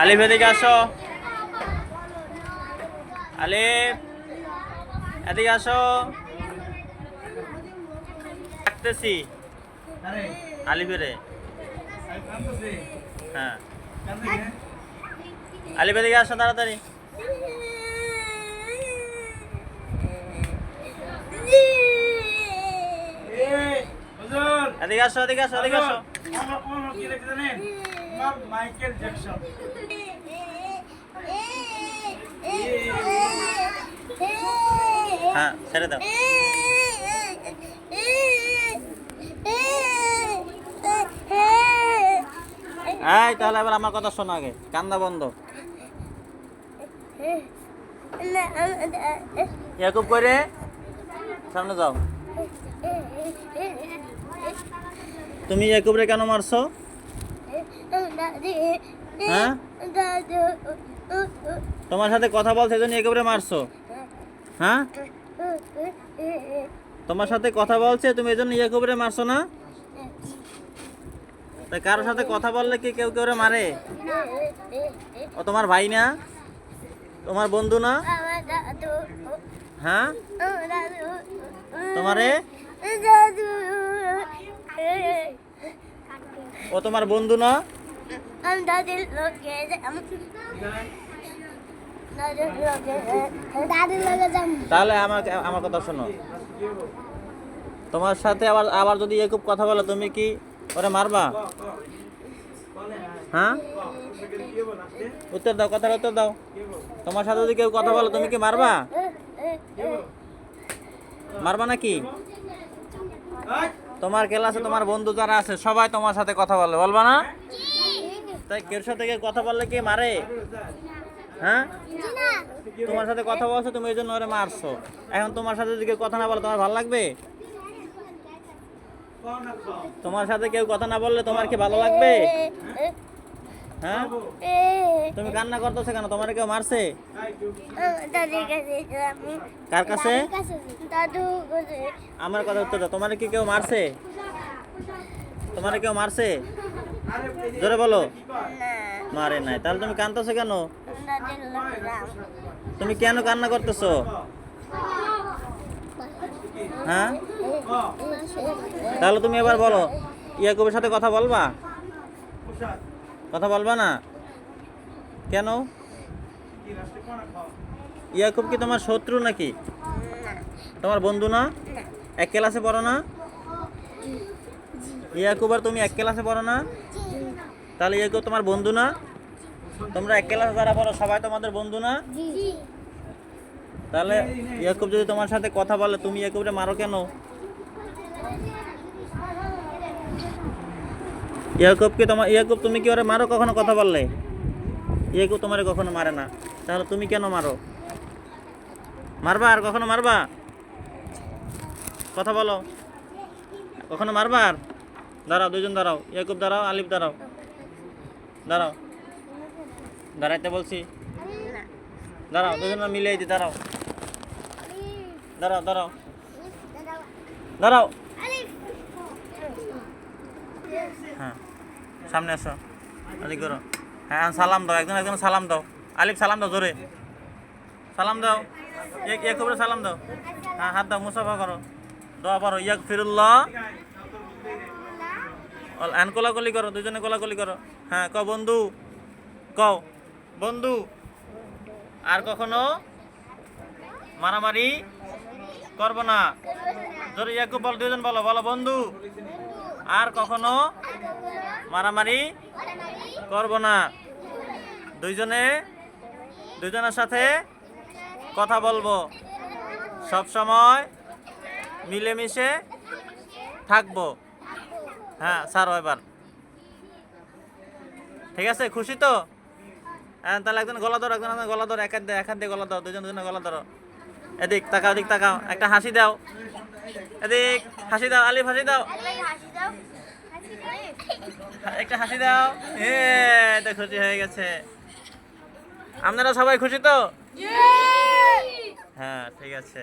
আলিফ এদিকে আসো। আলিফ এদিকে আসো। ডাকতেছি। আলিফেরে। হ্যাঁ। আলিফ এদিকে আসো তাড়াতাড়ি। হুজুর, এদিকে আসো এদিকে আসো এদিকে আসো। হুজুর, আমার- আমার কি লিখে জানেন? আমার মাইকেল জ্যাকসন। হ্যাঁ ছেড়ে দাও। এই তাহলে এবার আমার কথা শোনো আগে। কান্দা বন্ধ। ইয়াকুব করে সামনে যাও। তুমি ইয়াকুবরে কেন মারছো? হ্যাঁ? তোমার সাথে কথা বলছে জন্য ইয়াকুবরে মারছো। হ্যাঁ? তোমার সাথে কথা বলছে, তুমি এজন্য জন্য ইয়াকুবরে মারছো না? তাই কারোর সাথে কথা বললে কি কেউ কেউ মারে? ও তোমার ভাই না? তোমার বন্ধু না? হ্যাঁ? তোমারে? ও তোমার বন্ধু না? তাহলে আমাকে আমার কথা শোনো। তোমার সাথে আবার আবার যদি একুব কথা বলে তুমি কি ওরে মারবা? হ্যাঁ? উত্তর দাও কথার উত্তর দাও। তোমার সাথে যদি কেউ কথা বলো তুমি কি মারবা? মারবা নাকি? তোমার ক্লাসে তোমার বন্ধু যারা আছে, সবাই তোমার সাথে কথা বলে, বলবা না? তাই কেউ সাথে কথা বললে কে মারে? হ্যাঁ? তোমার সাথে কথা বলছো, তুমি এই জন্য ওরে মারছো। এখন তোমার সাথে যদি কেউ কথা না বলে, তোমার ভালো লাগবে। তোমার সাথে কেউ কথা না বললে তোমার কি ভালো লাগবে? হ্যাঁ? তুমি কান্না করতেছো কেন? তোমার কেউ মারছে? কার কাছে? আমার কথা উত্তর দাও। তোমার কি কেউ মারছে? তোমার কেউ মারছে? জোরে বলো। মারে নাই। তাহলে তুমি কান্দতেছো কেন? তুমি কেন কান্না করতেছো? হ্যাঁ? তাহলে তুমি এবার বলো। ইয়াকুবের সাথে কথা বলবা। কথা বলবা না? কেন। ইয়াকুব কি তোমার শত্রু নাকি? তোমার বন্ধু না? এক ক্লাসে পড়ো না? ইয়াকুব আর তুমি এক ক্লাসে পড়ো না? তাহলে ইয়াকুব তোমার বন্ধু না? তোমরা এক ক্লাসে যারা পড়ো সবাই তোমাদের বন্ধু না? তাহলে ইয়াকুব যদি তোমার সাথে কথা বলে তুমি ইয়াকুবরে মারো কেন? ইয়াকুব কি তোমার ইয়াকুব তুমি কি ওরে মারো কখনো কথা বললে? ইয়াকুব তোমারে কখনো মারে না। তাহলে তুমি কেন মারো? মারবা আর কখনো মারবা? কথা বলো। কখনো মারবা আর? দাঁড়াও দুজন দাঁড়াও। ইয়াকুব দাঁড়াও আলিফ দাঁড়াও। দাঁড়াও। দাঁড়াইতে বলছি। দাঁড়াও দুজন মিলে এই দাঁড়াও। দাঁড়াও দাঁড়াও। দাঁড়াও। হ্যাঁ। সামনে আসো। আদি করো। হ্যাঁ সালাম দাও, একজন একজন সালাম দাও। আলিফ, সালাম দাও, জোরে। সালাম দাও। এক এক করে সালাম দাও। হ্যাঁ হাত দাও, মুসাফা করো। দোয়া পারো। ইয়াক ফিরুল্লাহ এন কোলাকুলি করো, দুজনে কোলাকুলি করো। হ্যাঁ ক বন্ধু। কও, বন্ধু। আর কখনো মারামারি করব না। জোরে ইয়াকুব বল, দুজন বলো। বলো, বন্ধু। আর কখনো মারামারি করব না। দুইজনে, দুইজনের সাথে কথা বলব। সব সময় মিলেমিশে থাকব। হ্যাঁ স্যার এবার। ঠিক আছে, খুশি তো? হ্যাঁ তাহলে একজন গলা ধরো, একজন গলা ধরো এক হাত দিয়ে গলা ধরো দুজন দুজনে গলা ধরো। এদিক, তাকাও এদিক, তাকাও, একটা হাসি দাও। এদিক, হাসি দাও, আলিফ, হাসি দাও। একটা হাসি দাও। এটা খুশি হয়ে গেছে। আপনারা সবাই খুশি তো? হ্যাঁ ঠিক আছে।